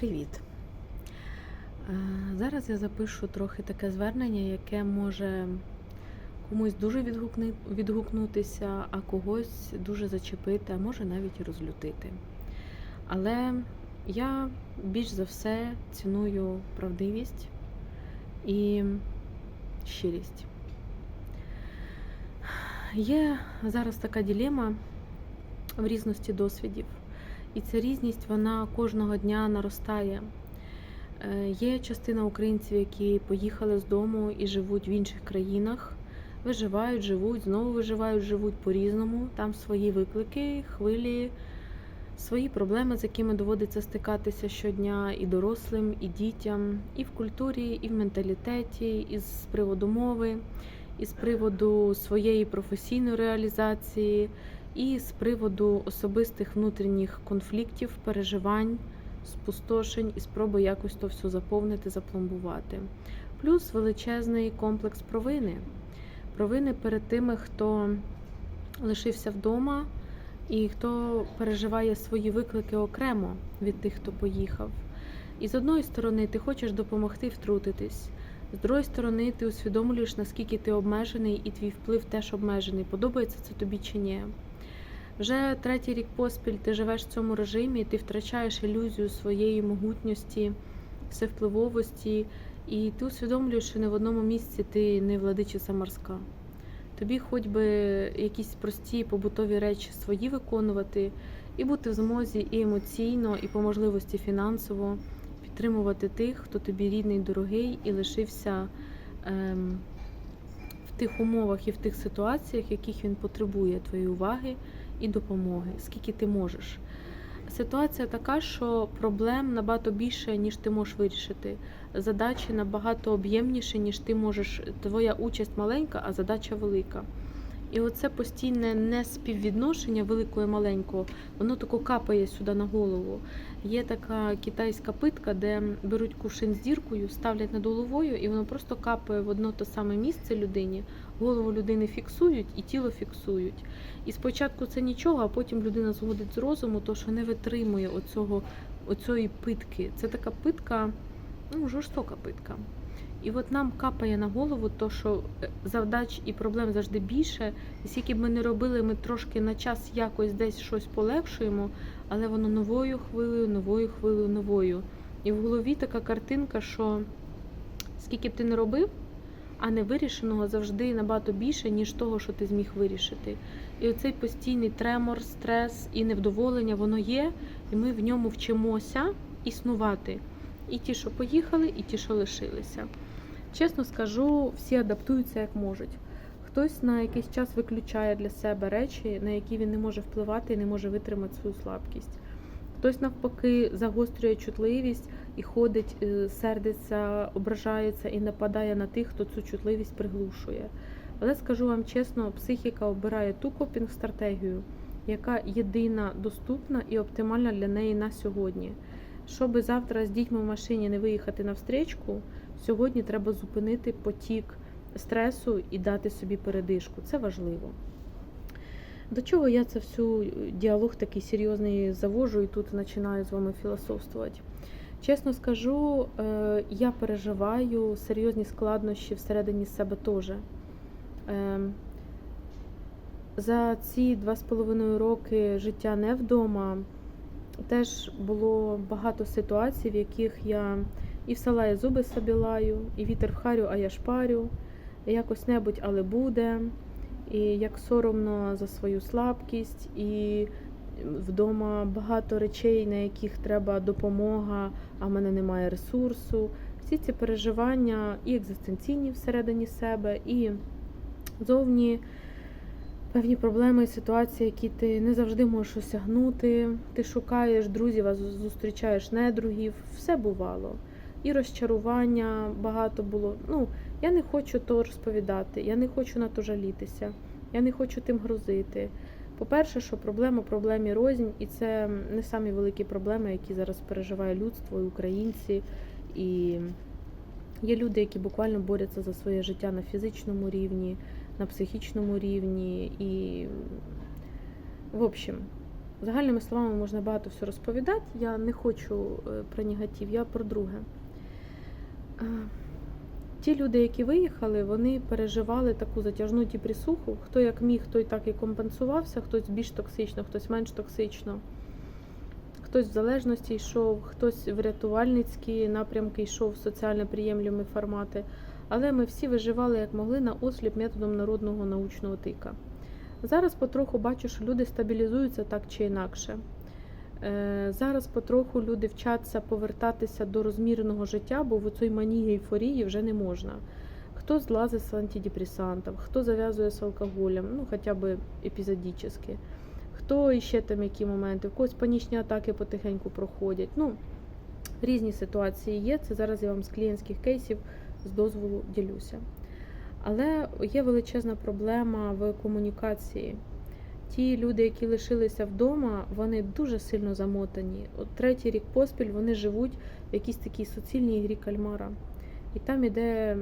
Привіт! Е, Зараз я запишу трохи таке звернення, яке може комусь дуже відгукнутися, а когось дуже зачепити, а може навіть розлютити. Але я більш за все ціную правдивість і щирість. Є зараз така ділема в різності досвідів. І ця різність вона кожного дня наростає. Е, Є частина українців, які поїхали з дому і живуть в інших країнах, виживають, живуть, знову виживають, живуть по-різному. Там свої виклики, хвилі, свої проблеми, з якими доводиться стикатися щодня і дорослим, і дітям, і в культурі, і в менталітеті, і з приводу мови, і з приводу своєї професійної реалізації, і з приводу особистих внутрішніх конфліктів, переживань, спустошень і спроби якось то все заповнити, запломбувати. Плюс величезний комплекс провини. Провини перед тими, хто лишився вдома і хто переживає свої виклики окремо від тих, хто поїхав. І з одної сторони, ти хочеш допомогти втрутитись. З другої сторони, ти усвідомлюєш, наскільки ти обмежений, і твій вплив теж обмежений. Подобається це тобі чи ні. Вже третій рік поспіль ти живеш в цьому режимі, ти втрачаєш ілюзію своєї могутності, всевпливовості, і ти усвідомлюєш, що не в одному місці ти не владичиця морська. Тобі хоч би якісь прості побутові речі свої виконувати, і бути в змозі і емоційно, і по можливості фінансово підтримувати тих, хто тобі рідний, дорогий, і лишився ем, в тих умовах і в тих ситуаціях, яких він потребує твоєї уваги і допомоги, скільки ти можеш. Ситуація така, що проблем набагато більше, ніж ти можеш вирішити. Задачі набагато об'ємніше, ніж ти можеш. Твоя участь маленька, а задача велика. І оце постійне неспіввідношення великого і маленького, воно тако капає сюди на голову. Є така китайська питка, де беруть кувшин з діркою, ставлять над головою, і воно просто капає в одно те саме місце людині. Голову людини фіксують і тіло фіксують. І спочатку це нічого, а потім людина згодить з розуму, то що не витримує оцього, оцої питки. Це така питка, ну, жорстока питка. І от нам капає на голову, то що е, завдач і проблем завжди більше. І скільки б ми не робили, ми трошки на час якось десь щось полегшуємо, але воно новою хвилею, новою хвилею, новою. І в голові така картинка, що скільки б ти не робив, а невирішеного завжди набагато більше, ніж того, що ти зміг вирішити. І оцей постійний тремор, стрес і невдоволення, воно є, і ми в ньому вчимося існувати. І ті, що поїхали, і ті, що лишилися. Чесно скажу, всі адаптуються як можуть. Хтось на якийсь час виключає для себе речі, на які він не може впливати і не може витримати свою слабкість. Хтось навпаки загострює чутливість і ходить, е, сердиться, ображається і нападає на тих, хто цю чутливість приглушує. Але скажу вам чесно, психіка обирає ту копінг-стратегію, яка єдина доступна і оптимальна для неї на сьогодні. Щоби завтра з дітьми в машині не виїхати на встречку, сьогодні треба зупинити потік стресу і дати собі передишку. Це важливо. До чого я це всю діалог такий серйозний завожу і тут починаю з вами філософствувати? Чесно скажу, е, я переживаю серйозні складнощі всередині себе теж. Ем, За ці два з половиною роки життя не вдома теж було багато ситуацій, в яких я і в села я зуби собі лаю, і вітер в харю, а я шпарю, і якось небудь, але буде, і як соромно за свою слабкість, і вдома багато речей, на яких треба допомога, а в мене немає ресурсу. Всі ці переживання і екзистенційні всередині себе, і зовні певні проблеми і ситуації, які ти не завжди можеш осягнути. Ти шукаєш друзів, а зустрічаєш недругів. Все бувало. І розчарування багато було. Ну, я не хочу то розповідати, я не хочу на то жалітися, я не хочу тим грозити. По-перше, що проблема проблемі рознь, і це не самі великі проблеми, які зараз переживає людство і українці. І є люди, які буквально борються за своє життя на фізичному рівні, на психічному рівні. І, в общем, Загальними словами можна багато все розповідати. Я не хочу е, про негатив, я про друге. Е, Ті люди, які виїхали, вони переживали таку затяжну депресуху. Хто як міг, той так і компенсувався, хтось більш токсично, хтось менш токсично. Хтось в залежності йшов, хтось в рятувальницькі напрямки йшов в соціально приємлемі формати. Але ми всі виживали як могли на осліп методом народного научного тика. Зараз потроху бачу, що люди стабілізуються так чи інакше. Е, Зараз потроху люди вчаться повертатися до розміреного життя, бо в цій манії ейфорії вже не можна. Хто злазить з антидепресантів, хто зав'язує з алкоголем, ну хоча б епізодично. Хто іще там які моменти, в когось панічні атаки потихеньку проходять. Ну, різні ситуації є. Це зараз я вам з клієнтських кейсів з дозволу ділюся. Але є величезна проблема в комунікації. Ті люди, які лишилися вдома, вони дуже сильно замотані. От третій рік поспіль вони живуть в якійсь такій суцільній грі кальмара. І там іде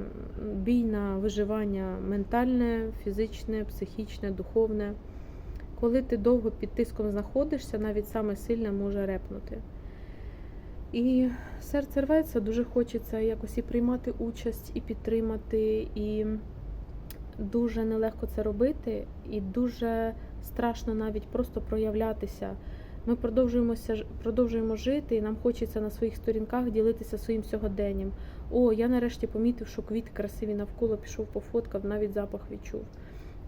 бій на виживання ментальне, фізичне, психічне, духовне. Коли ти довго під тиском знаходишся, навіть саме сильне може репнути. І серце рветься, дуже хочеться якось і приймати участь, і підтримати, і дуже нелегко це робити, і дуже страшно навіть просто проявлятися. Ми продовжуємося продовжуємо жити, і нам хочеться на своїх сторінках ділитися своїм сьогоденням. О, я нарешті помітив, що квіти красиві навколо пішов пофоткав, навіть запах відчув.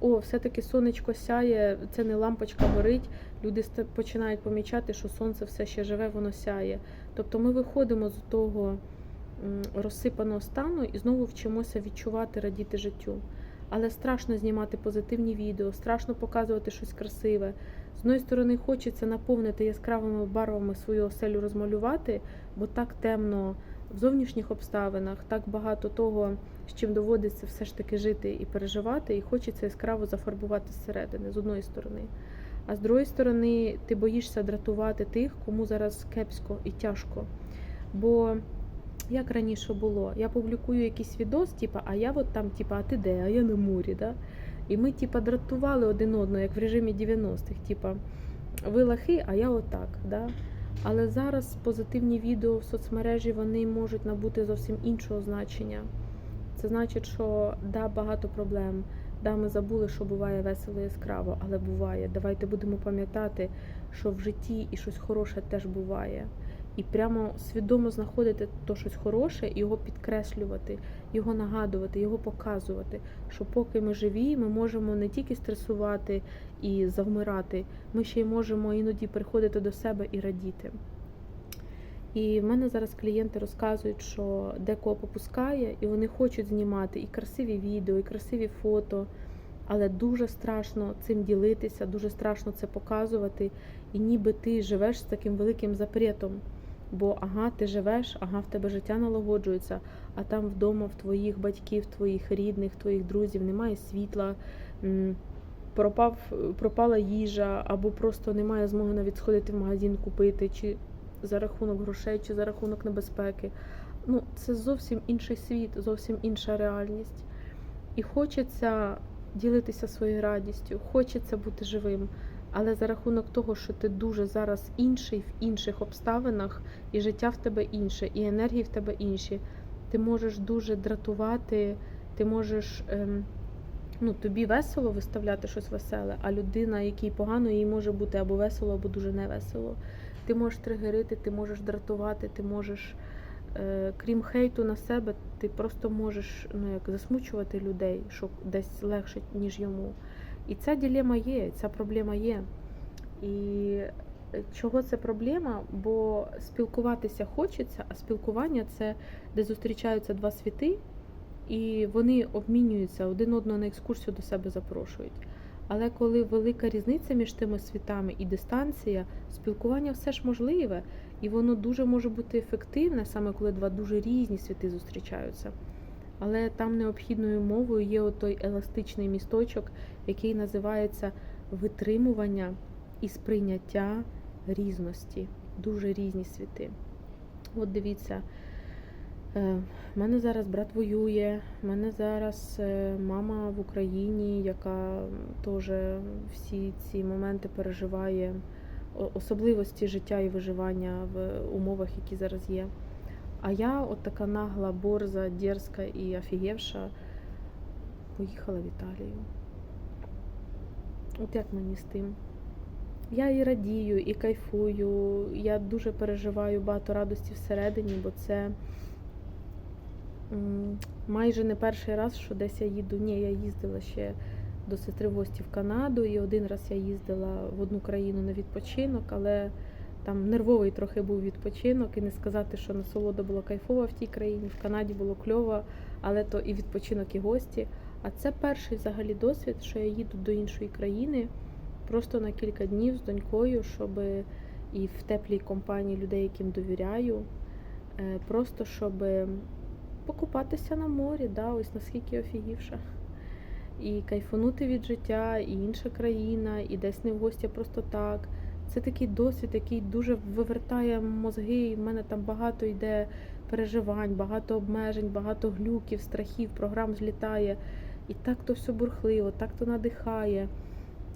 О, все-таки сонечко сяє, це не лампочка горить. Люди починають помічати, що сонце все ще живе, воно сяє. Тобто ми виходимо з того розсипаного стану і знову вчимося відчувати, радіти життю. Але страшно знімати позитивні відео, страшно показувати щось красиве. З одної сторони, хочеться наповнити яскравими барвами свою оселю розмалювати, бо так темно в зовнішніх обставинах, так багато того, з чим доводиться все ж таки жити і переживати, і хочеться яскраво зафарбувати зсередини, з одної сторони. А з другої сторони, ти боїшся дратувати тих, кому зараз кепсько і тяжко. Бо як раніше було, я публікую якийсь відос, типа, а я от там, типа, а ти де, а я на морі, да? І ми, типа, дратували один одного, як в режимі 90-х, типа, ви лахи, а я отак. Да? Але зараз позитивні відео в соцмережі вони можуть набути зовсім іншого значення. Це значить, що да, багато проблем. Да, ми забули, що буває весело яскраво, але буває. Давайте будемо пам'ятати, що в житті і щось хороше теж буває. І прямо свідомо знаходити то щось хороше, його підкреслювати, його нагадувати, його показувати. Що поки ми живі, ми можемо не тільки стресувати і завмирати, ми ще й можемо іноді приходити до себе і радіти. І в мене зараз клієнти розказують, що декого попускає, і вони хочуть знімати і красиві відео, і красиві фото, але дуже страшно цим ділитися, дуже страшно це показувати. І ніби ти живеш з таким великим запретом. Бо ага, ти живеш, ага, в тебе життя налагоджується, а там вдома в твоїх батьків, твоїх рідних, твоїх друзів немає світла, пропав, пропала їжа, або просто немає змоги навіть сходити в магазин купити, чи за рахунок грошей, чи за рахунок небезпеки. Ну, це зовсім інший світ, зовсім інша реальність. І хочеться ділитися своєю радістю, хочеться бути живим. Але за рахунок того, що ти дуже зараз інший в інших обставинах, і життя в тебе інше, і енергії в тебе інші, ти можеш дуже дратувати, ти можеш. Ем, ну, тобі весело виставляти щось веселе, а людина, якій погано, їй може бути або весело, або дуже невесело. Ти можеш тригерити, ти можеш дратувати, ти можеш, е, крім хейту на себе, ти просто можеш ну, як засмучувати людей, що десь легше, ніж йому. І ця ділема є, ця проблема є. І е, чого це проблема? Бо спілкуватися хочеться, а спілкування це де зустрічаються два світи, і вони обмінюються один одного на екскурсію до себе запрошують. Але коли велика різниця між тими світами і дистанція, спілкування все ж можливе, і воно дуже може бути ефективне, саме коли два дуже різні світи зустрічаються. Але там необхідною мовою є той еластичний місточок, який називається витримування і сприйняття різності. Дуже різні світи. От дивіться, е, в мене зараз брат воює, в мене зараз е, мама в Україні, яка теж всі ці моменти переживає. особливості життя і виживання в умовах, які зараз є. А я, от така нагла, борза, дерзка і офігевша, поїхала в Італію. От як мені з тим? Я і радію, і кайфую. Я дуже переживаю багато радості всередині, бо це майже не перший раз, що десь я їду. Ні, я їздила ще до сестри в гості в Канаду, і один раз я їздила в одну країну на відпочинок, але там нервовий трохи був відпочинок, і не сказати, що насолода була кайфова в тій країні. В Канаді було кльово, але то і відпочинок, і гості. А це перший взагалі досвід, що я їду до іншої країни просто на кілька днів з донькою, щоб і в теплій компанії людей, яким довіряю, е, просто щоб покупатися на морі, да, ось наскільки офігівша. І кайфанути від життя, і інша країна, і десь не в гості просто так. Це такий досвід, який дуже вивертає мозги. В мене там багато йде переживань, багато обмежень, багато глюків, страхів, програм злітає. І так то все бурхливо, так то надихає.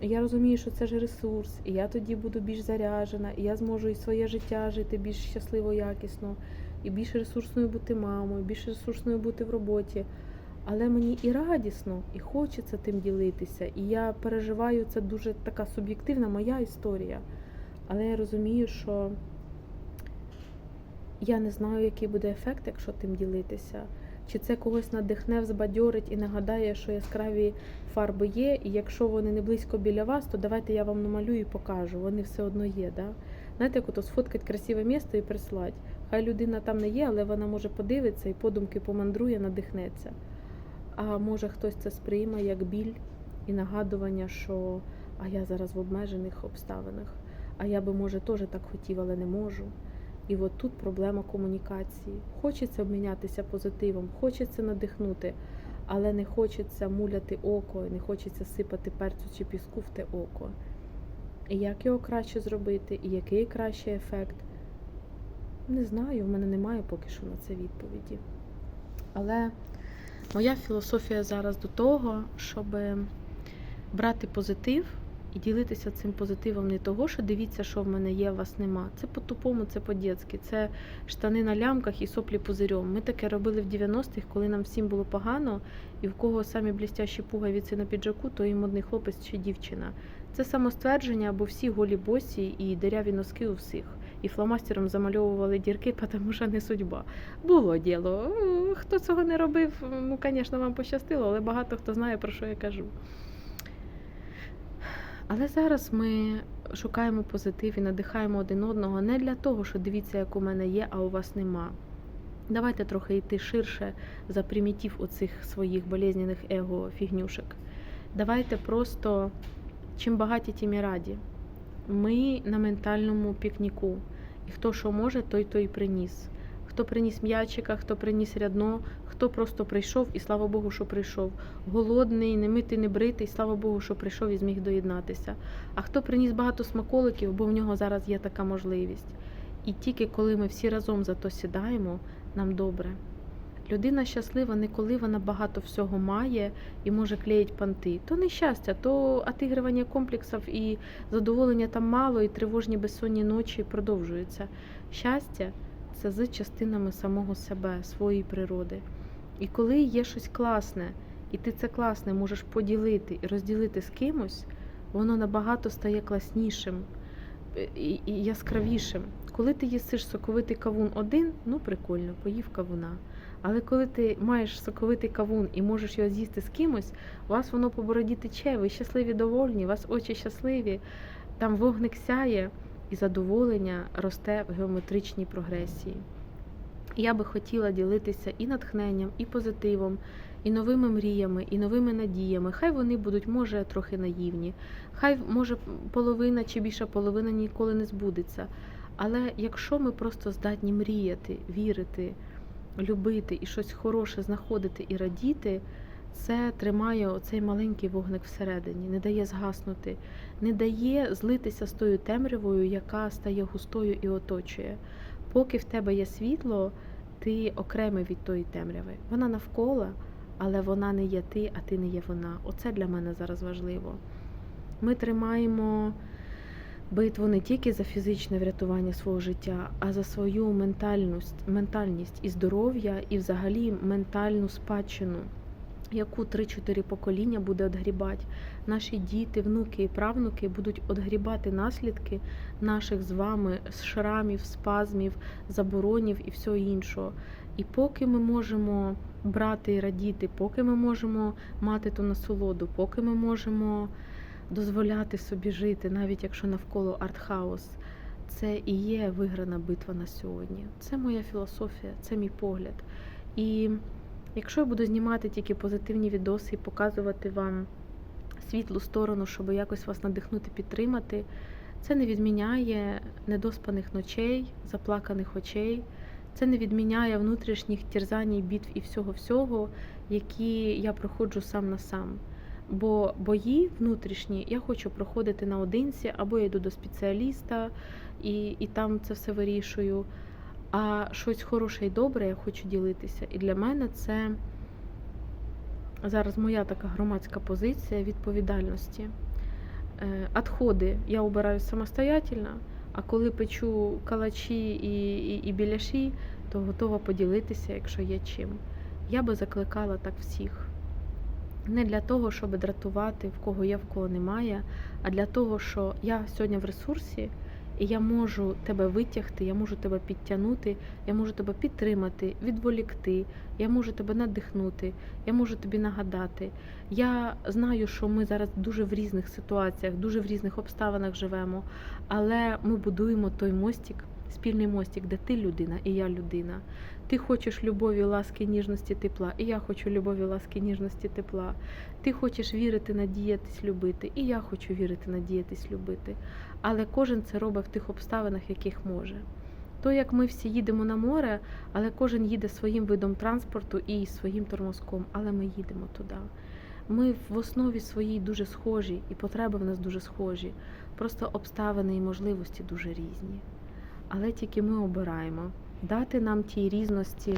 Я розумію, що це ж ресурс, і я тоді буду більш заряджена, і я зможу і своє життя жити більш щасливо, якісно, і більш ресурсною бути мамою, більш ресурсною бути в роботі. Але мені і радісно, і хочеться тим ділитися. І я переживаю, це дуже така суб'єктивна моя історія. Але я розумію, що я не знаю, який буде ефект, якщо тим ділитися. Чи це когось надихне, взбадьорить і нагадає, що яскраві фарби є, і якщо вони не близько біля вас, то давайте я вам намалюю і покажу. Вони все одно є. Да? Знаєте, як ото сфоткати красиве місто і прислати. Хай людина там не є, але вона може подивитися і подумки помандрує, надихнеться. А може хтось це сприйме як біль і нагадування, що а я зараз в обмежених обставинах, а я би, може, теж так хотів, але не можу. І от тут проблема комунікації. Хочеться обмінятися позитивом, хочеться надихнути, але не хочеться муляти око, не хочеться сипати перцю чи піску в те око. І як його краще зробити, і який кращий ефект? Не знаю, в мене немає поки що на це відповіді. Але моя філософія зараз до того, щоб брати позитив і ділитися цим позитивом не того, що дивіться, що в мене є, а вас нема. Це по-тупому, це по-дєцьки, це штани на лямках і соплі пузирьом. Ми таке робили в 90-х, коли нам всім було погано, і в кого самі блістящі пуговиці на піджаку, то і модний хлопець чи дівчина. Це самоствердження, або всі голі босі і диряві носки у всіх. І фломастером замальовували дірки, тому що не судьба. Було діло. Хто цього не робив, ну, звісно, вам пощастило, але багато хто знає, про що я кажу. Але зараз ми шукаємо позитив і надихаємо один одного не для того, що дивіться, як у мене є, а у вас нема. Давайте трохи йти ширше за примітив оцих своїх болезнених его фігнюшек. Давайте просто чим багаті, тим і раді. Ми на ментальному пікніку. І хто що може, той той приніс. Хто приніс м'ячика, хто приніс рядно, хто просто прийшов, і слава Богу, що прийшов. Голодний, не митий, не бритий, слава Богу, що прийшов і зміг доєднатися. А хто приніс багато смаколиків, бо в нього зараз є така можливість. І тільки коли ми всі разом за то сідаємо, нам добре. Людина щаслива не коли вона багато всього має і може клеїть панти. То не щастя, то отигрування комплексів і задоволення там мало, і тривожні безсонні ночі продовжуються. Щастя це з частинами самого себе, своєї природи. І коли є щось класне, і ти це класне можеш поділити і розділити з кимось, воно набагато стає класнішим е, і, яскравішим. Коли ти їсиш соковитий кавун один, ну прикольно, поїв кавуна. Але коли ти маєш соковитий кавун і можеш його з'їсти з кимось, у вас воно по бороді тече, ви щасливі, довольні, у вас очі щасливі, там вогник сяє, і задоволення росте в геометричній прогресії. Я би хотіла ділитися і натхненням, і позитивом, і новими мріями, і новими надіями. Хай вони будуть, може, трохи наївні, хай може половина чи більша половина ніколи не збудеться. Але якщо ми просто здатні мріяти, вірити, любити і щось хороше знаходити і радіти, це тримає оцей маленький вогник всередині, не дає згаснути, не дає злитися з тою темрявою, яка стає густою і оточує. Поки в тебе є світло, ти окремий від тої темряви. Вона навколо, але вона не є ти, а ти не є вона. Оце для мене зараз важливо. Ми тримаємо битву не тільки за фізичне врятування свого життя, а за свою ментальність, ментальність і здоров'я, і взагалі ментальну спадщину, яку 3-4 покоління буде одгрібати. Наші діти, внуки і правнуки будуть одгрібати наслідки наших з вами шрамів, спазмів, заборонів і всього іншого. І поки ми можемо брати і радіти, поки ми можемо мати ту насолоду, поки ми можемо дозволяти собі жити, навіть якщо навколо артхаус, це і є виграна битва на сьогодні. Це моя філософія, це мій погляд. І якщо я буду знімати тільки позитивні відоси і показувати вам світлу сторону, щоб якось вас надихнути, підтримати, це не відміняє недоспаних ночей, заплаканих очей. Це не відміняє внутрішніх терзань, і бітв і всього-всього, які я проходжу сам на сам. Бо бої внутрішні я хочу проходити наодинці, або я йду до спеціаліста і, і там це все вирішую. А щось хороше і добре я хочу ділитися. І для мене це зараз моя така громадська позиція відповідальності. Е, Отходи я обираю самостоятельно, а коли печу калачі і, і, і біляші, то готова поділитися, якщо є чим. Я би закликала так всіх. Не для того, щоб дратувати, в кого є, в кого немає, а для того, що я сьогодні в ресурсі, і я можу тебе витягти, я можу тебе підтягнути, я можу тебе підтримати, відволікти, я можу тебе надихнути, я можу тобі нагадати. Я знаю, що ми зараз дуже в різних ситуаціях, дуже в різних обставинах живемо, але ми будуємо той мостик, спільний мостик, де ти людина і я людина. Ти хочеш любові, ласки, ніжності, тепла, і я хочу любові, ласки, ніжності, тепла. Ти хочеш вірити, надіятись, любити, і я хочу вірити, надіятись, любити. Але кожен це робить в тих обставинах, яких може. То, як ми всі їдемо на море, але кожен їде своїм видом транспорту і своїм тормозком, але ми їдемо туди. Ми в основі своїй дуже схожі, і потреби в нас дуже схожі. Просто обставини і можливості дуже різні. Але тільки ми обираємо дати нам тій різності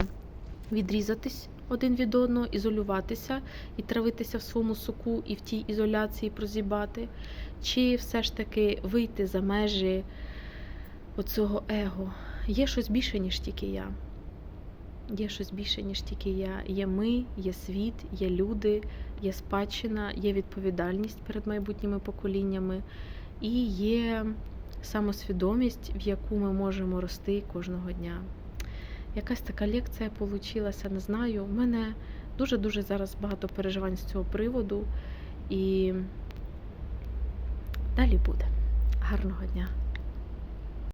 відрізатись один від одного, ізолюватися і травитися в своєму соку і в тій ізоляції прозібати, чи все ж таки вийти за межі оцього его. Є щось більше, ніж тільки я. Є щось більше, ніж тільки я. Є ми, є світ, є люди, є спадщина, є відповідальність перед майбутніми поколіннями і є самосвідомість, в яку ми можемо рости кожного дня. Якась така лекція получилася, не знаю. У мене дуже-дуже зараз багато переживань з цього приводу. І далі буде. Гарного дня!